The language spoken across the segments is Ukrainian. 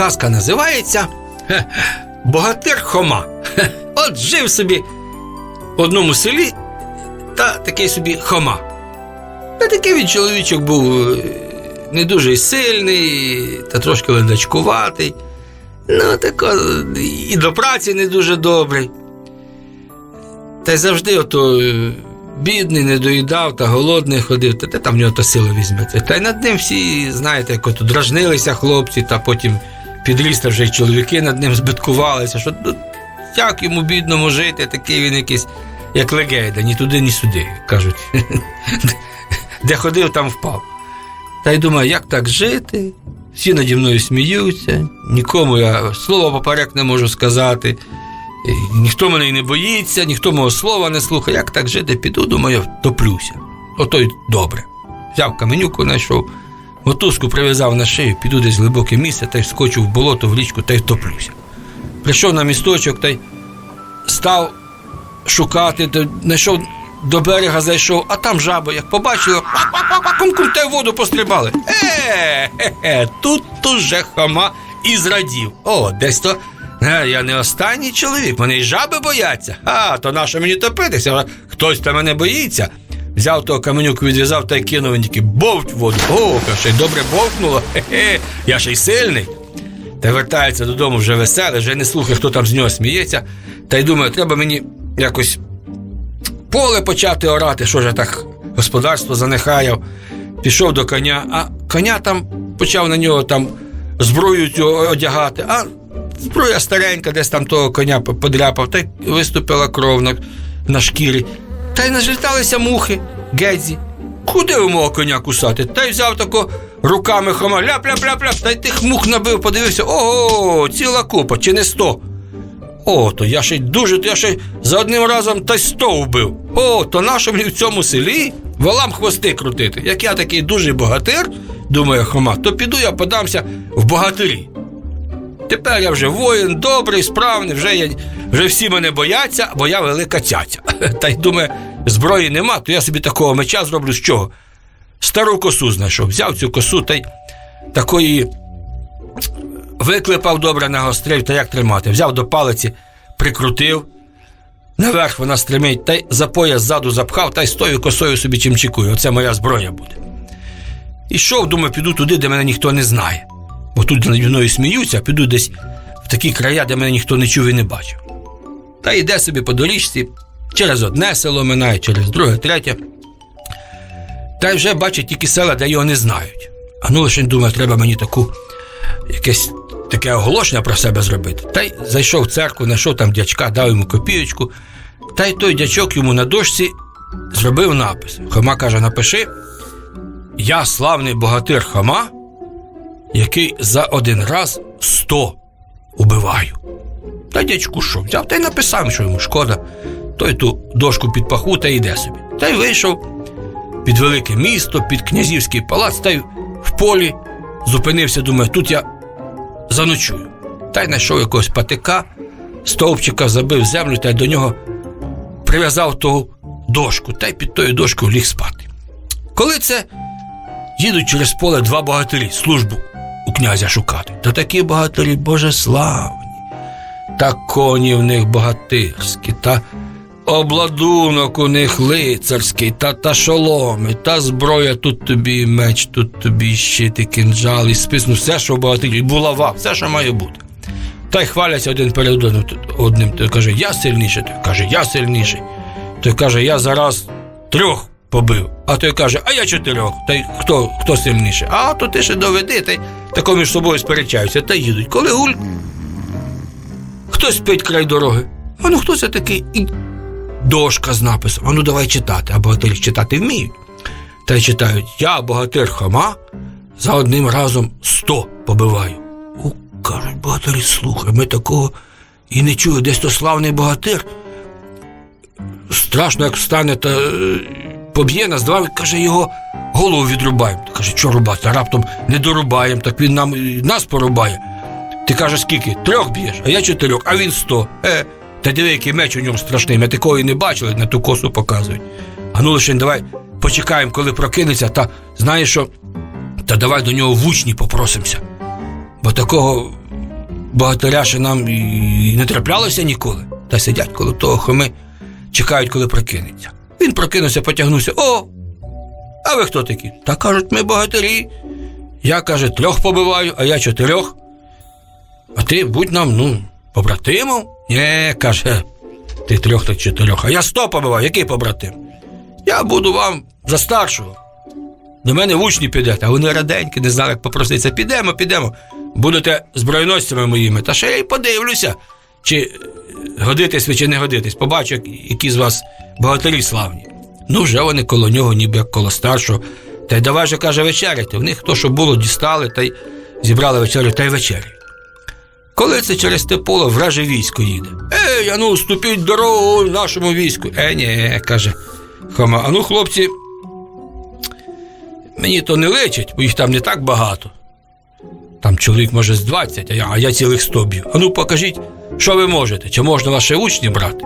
казка називається Богатир Хома. От жив собі в одному селі та такий собі Хома. Та такий він чоловічок був е, не дуже сильний, та трошки ледачкуватий. Ну, тако, і до праці не дуже добрий. Та й завжди ото е, бідний, не доїдав та голодний ходив, та де там в нього та сила візьметься. Та й над ним всі, знаєте, як ото дражнилися хлопці, та потім підріс, та вже й чоловіки над ним збиткувалися, що ну, як йому бідному жити, такий він якийсь, як легейда, ні туди, ні сюди, кажуть. Де ходив, там впав. Та й думаю, як так жити? Всі наді мною сміються, нікому я слова поперек не можу сказати. Ніхто мене й не боїться, ніхто мого слова не слухає. Як так жити, піду, думаю, топлюся. Ото й добре. Взяв каменюку, знайшов, мотузку прив'язав на шию, піду десь в глибоке місце та й вскочив в болото, в річку та й топлюся. Прийшов на місточок та й став шукати, знайшов до берега зайшов, а там жаба, як побачила, кум та й воду пострибали. Е, е, тут уже хама і зрадів. О, десь то. Е, я не останній чоловік, мене й жаби бояться. А, то нащо мені топитися? Хтось та мене боїться. Взяв того каменюку, відв'язав та й кинув він тільки бовть воду. О, ще й добре бовкнуло. Хе-хе, я ще й сильний. Та вертається додому вже веселий, вже не слухає, хто там з нього сміється. Та й думаю, треба мені якось поле почати орати, що ж я так господарство занехаяв. Пішов до коня, а коня там почав на нього там зброю цю одягати, а зброя старенька, десь там того коня подряпав, та й виступила кров на, на шкірі. Та й нажліталися мухи, гедзі. Куди ви мого коня кусати? Та й взяв тако руками хома, ляп-ляп-ляп-ляп, та й тих мух набив, подивився, ого, ціла купа, чи не сто. О, то я ще й дуже, то я ще за одним разом та й сто вбив. О, то мені в цьому селі волам хвости крутити. Як я такий дуже богатир, думає Хома, то піду я подамся в богатирі. Тепер я вже воїн, добрий, справний, вже, я, вже всі мене бояться, бо я велика цяця. Та й думає, зброї нема, то я собі такого меча зроблю з чого? Стару косу знайшов, взяв цю косу та й такої виклепав добре нагострив, та як тримати. Взяв до палиці, прикрутив, наверх вона стримить, та й за пояс ззаду запхав, та й з тою косою собі чимчикую. Оце моя зброя буде. Ішов, думаю, піду туди, де мене ніхто не знає. Бо тут наді мною сміються, а піду десь в такі края, де мене ніхто не чув і не бачив. Та йде собі по доріжці, через одне село минає, через друге, третє. Та й вже бачить тільки села, де його не знають. А ну лише думає, треба мені таку якесь таке оголошення про себе зробити. Та й зайшов в церкву, знайшов там дячка, дав йому копієчку. Та й той дячок йому на дошці зробив напис. Хома каже: напиши: Я славний богатир Хома, який за один раз сто убиваю. Та дядьку що, взяв та й написав, що йому шкода. Той ту дошку під паху та йде собі. Та й вийшов під велике місто, під князівський палац, та й в полі зупинився, думаю, тут я заночую. Та й знайшов якогось патика, стовпчика забив землю та й до нього прив'язав ту дошку, та й під тою дошкою ліг спати. Коли це їдуть через поле два богатирі службу у князя шукати, та такі богатирі божеславні, та коні в них богатирські, та обладунок у них лицарський, та, та шоломи, та зброя, тут тобі меч, тут тобі щит, і кинджал, і спис, ну все, що богатирі, булава, все, що має бути. Та й хваляться один перед одним. Той каже, я сильніший, той каже, я сильніший. Той каже, я зараз трьох побив. А той каже, а я чотирьох. Та й хто, хто сильніший? А то ти ще доведи, та й тако між собою сперечаються, та їдуть. Коли гуль, хтось спить край дороги. А ну хто це такий? І дошка з написом. А ну давай читати, а богатирі читати вміють. Та й читають: Я богатир Хома, за одним разом сто побиваю. У, кажуть, богатирі, слухай, ми такого і не чули, десь то славний богатир. Страшно, як встане та е, поб'є нас, давай, каже, його голову відрубаємо. Каже, що рубати? Раптом не дорубаємо, так він нам нас порубає. Ти кажеш, скільки? Трьох б'єш, а я чотирьох, а він сто. Е, та диви, який меч у ньому страшний. Ми такого і не бачили, на ту косу показують. А ну лише давай почекаємо, коли прокинеться, та знаєш що? Та давай до нього в учні попросимося. Бо такого богатиря ще нам і не траплялося ніколи. Та сидять коло того хоми, чекають, коли прокинеться. Він прокинувся, потягнувся. О! А ви хто такі? Та кажуть, ми богатирі. Я, каже, трьох побиваю, а я чотирьох. А ти будь нам, ну, побратимом? Нє, каже, ти трьох та чотирьох. А я сто побиваю, який побратим? Я буду вам за старшого. До мене в учні підете, а вони раденькі, не знали, як попроситися. Підемо, підемо. Будете збройносцями моїми. Та ще я й подивлюся, чи годитесь ви, чи не годитесь. Побачу, які з вас богатирі славні. Ну, вже вони коло нього, ніби як коло старшого. Та й давай же, каже, вечеряти. В них хто що було, дістали, та й зібрали вечерю, та й вечерю. Коли це через те поле враже військо їде. Ей, а ну, ступіть дорогу нашому війську. Е, ні, каже Хома. А ну, хлопці, мені то не личить, бо їх там не так багато. Там чоловік може з 20, а я, а я цілих 100 б'ю. А ну покажіть, що ви можете, чи можна ваші учні брати?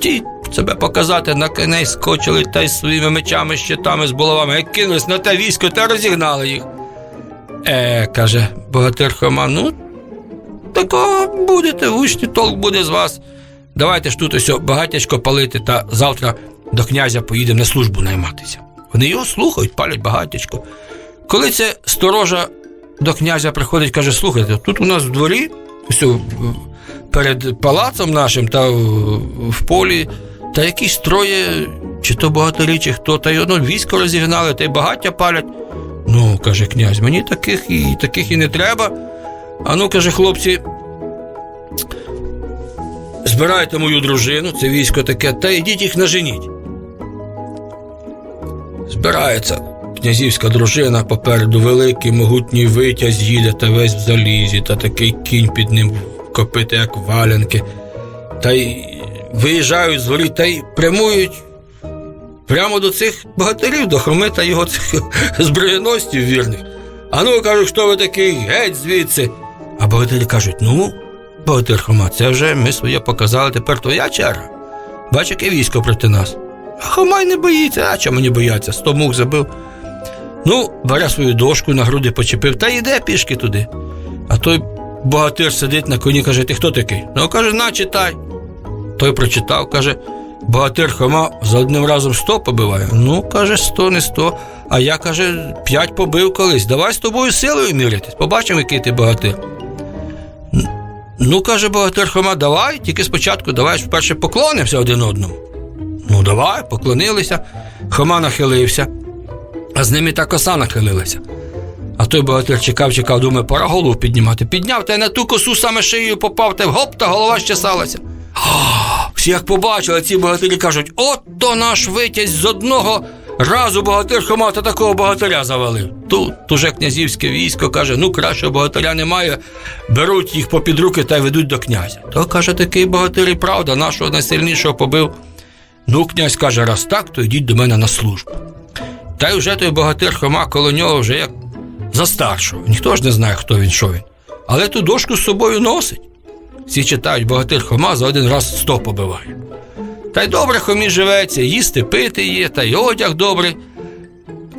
Ті себе показати на коней скочили та й своїми мечами, щитами з булавами, як кинулись на те військо та розігнали їх. Е, каже богатир Хома, ну такого будете, учні, толк буде з вас. Давайте ж тут ось багатячко палити, та завтра до князя поїдемо на службу найматися. Вони його слухають, палять багатячко. Коли це сторожа до князя приходить, каже: слухайте, тут у нас в дворі, ось перед палацом нашим та в, полі, та якісь троє, чи то багатирі, чи хто, та й одно військо розігнали, та й багаття палять. Ну, каже князь, мені таких і таких і не треба. А ну, каже, хлопці, збирайте мою дружину, це військо таке, та йдіть їх наженіть. Збирається князівська дружина, попереду великий могутній витязь їде та весь в залізі, та такий кінь під ним копити, як валянки. Та й виїжджають з горі та й прямують прямо до цих богатирів, до Хоми та його цих зброєностів вірних. А ну кажуть, хто ви такий, геть звідси. А богатирі кажуть: ну, богатир Хома, це вже ми своє показали, тепер твоя черга. Бач, яке військо проти нас. А Хома й не боїться, а чому мені бояться? Сто мух забив. Ну, бере свою дошку, на груди почепив та йде пішки туди. А той богатир сидить на коні, каже: ти хто такий? Ну, каже, на, читай. Той прочитав, каже, богатир Хома за одним разом сто побиває. Ну, каже, сто, не сто. А я, каже, п'ять побив колись. Давай з тобою силою мірятись. Побачимо, який ти богатир. Ну, каже богатир Хома, давай, тільки спочатку давай вперше поклонимося один одному. Ну, давай, поклонилися. Хома нахилився, а з ними та коса нахилилася. А той богатир чекав, чекав, думає, пора голову піднімати. Підняв та й на ту косу саме шиєю попав, та гоп, та голова щесалася. Всі як побачили, ці богатирі кажуть: от то наш витязь з одного разу богатир Хома та такого богатиря завалив. Тут уже князівське військо каже: ну кращого богатиря немає, беруть їх попід руки та й ведуть до князя. То каже, такий богатир і правда, нашого найсильнішого побив. Ну, князь каже, раз так, то йдіть до мене на службу. Та й вже той богатир Хома коло нього вже як за старшого. Ніхто ж не знає, хто він, що він. Але ту дошку з собою носить. Всі читають, богатир Хома за один раз сто побиває. Та й добре хомі живеться, їсти пити є, та й одяг добрий.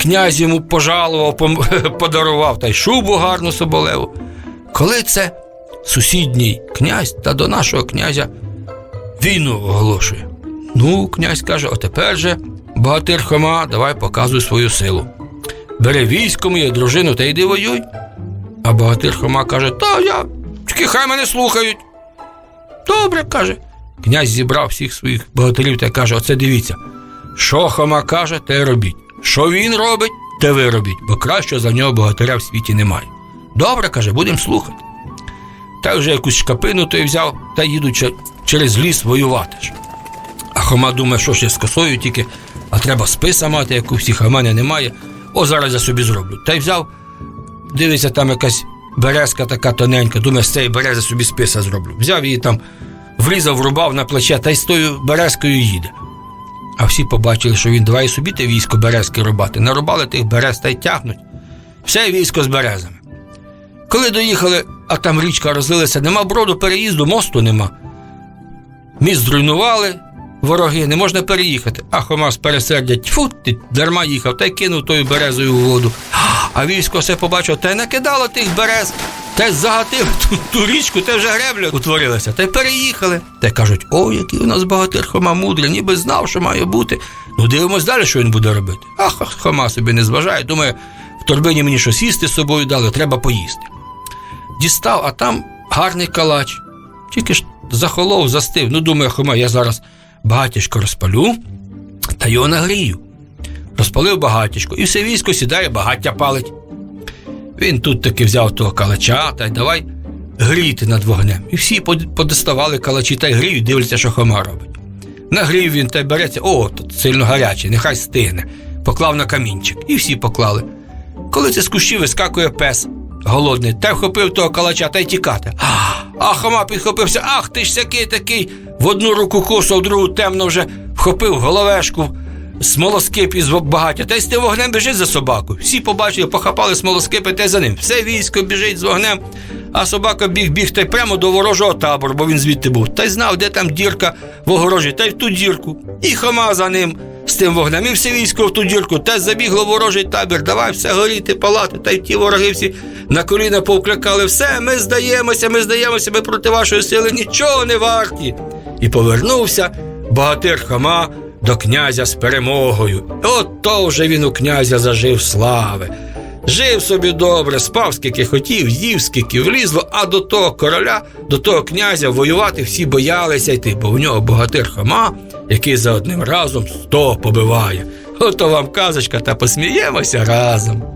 Князь йому пожалував, подарував, та й шубу гарну соболеву. Коли це сусідній князь та до нашого князя війну оголошує. Ну, князь каже, отепер же, богатир Хома, давай показуй свою силу. Бери військо моє, дружину та йди воюй. А богатир Хома каже: Та я, тільки хай мене слухають. Добре, каже. Князь зібрав всіх своїх богатирів та каже: Оце дивіться, що Хома каже, те робіть. Що він робить, те ви робіть, бо кращого за нього богатиря в світі немає. Добре, каже, будемо слухати. Та вже якусь шкапину той взяв та їдуть через ліс воювати. А Хома думає, що я з косою тільки, а треба списа мати, як у всіх, а в мене немає. О, зараз я собі зроблю. Та й взяв, дивиться, там якась березка така тоненька, думає, з цієї берези собі списа зроблю. Взяв її там, врізав, врубав на плече та й з тою березкою їде. А всі побачили, що він давай собі те військо березки рубати. Нарубали тих берез та й тягнуть. Все військо з березами. Коли доїхали, а там річка розлилася, нема броду переїзду, мосту нема. Міст зруйнували, вороги, не можна переїхати. А Хома з пересердя, тьфу, ти дарма їхав, та й кинув тою березою у воду. А військо все побачило, та й накидало тих берез, Та й загатив ту, ту річку, та вже гребля утворилася. Та й переїхали. Та й кажуть, о, який у нас багатир Хома мудрий, ніби знав, що має бути. Ну, дивимось далі, що він буде робити. А Хома собі не зважає, думає, в торбині мені щось їсти з собою дали, треба поїсти. Дістав, а там гарний калач. Тільки ж захолов, застив. Ну, думає, Хома, я зараз багатячко розпалю та його нагрію. Розпалив багатячко, і все військо сідає, багаття палить. Він тут таки взяв того калача та й давай гріти над вогнем. І всі под- подоставали калачі та й гріють, дивляться, що Хома робить. Нагрів він та й береться, о, тут сильно гарячий, нехай стигне. Поклав на камінчик, і всі поклали. Коли це з кущів вискакує пес голодний, та й вхопив того калача та й тікати. А Хома підхопився, ах ти ж сякий такий, в одну руку косу, в другу темно вже вхопив головешку, смолоскип із багаття, та й з тим вогнем біжить за собакою. Всі побачили, похапали смолоскипи та й за ним. Все військо біжить з вогнем, а собака біг біг та й прямо до ворожого табору, бо він звідти був. Та й знав, де там дірка в огорожі, та й в ту дірку. І Хома за ним з тим вогнем, і все військо в ту дірку, та забігло ворожий табір, давай все горіти, палати, та й ті вороги всі на коліна повкликали. Все, ми здаємося, ми здаємося, ми проти вашої сили нічого не варті. І повернувся богатир Хома до князя з перемогою. От то вже він у князя зажив слави. Жив собі добре, спав скільки хотів, їв скільки влізло, а до того короля, до того князя воювати всі боялися йти, бо в нього богатир Хома, який за одним разом сто побиває. Ото вам казочка, та посміємося разом.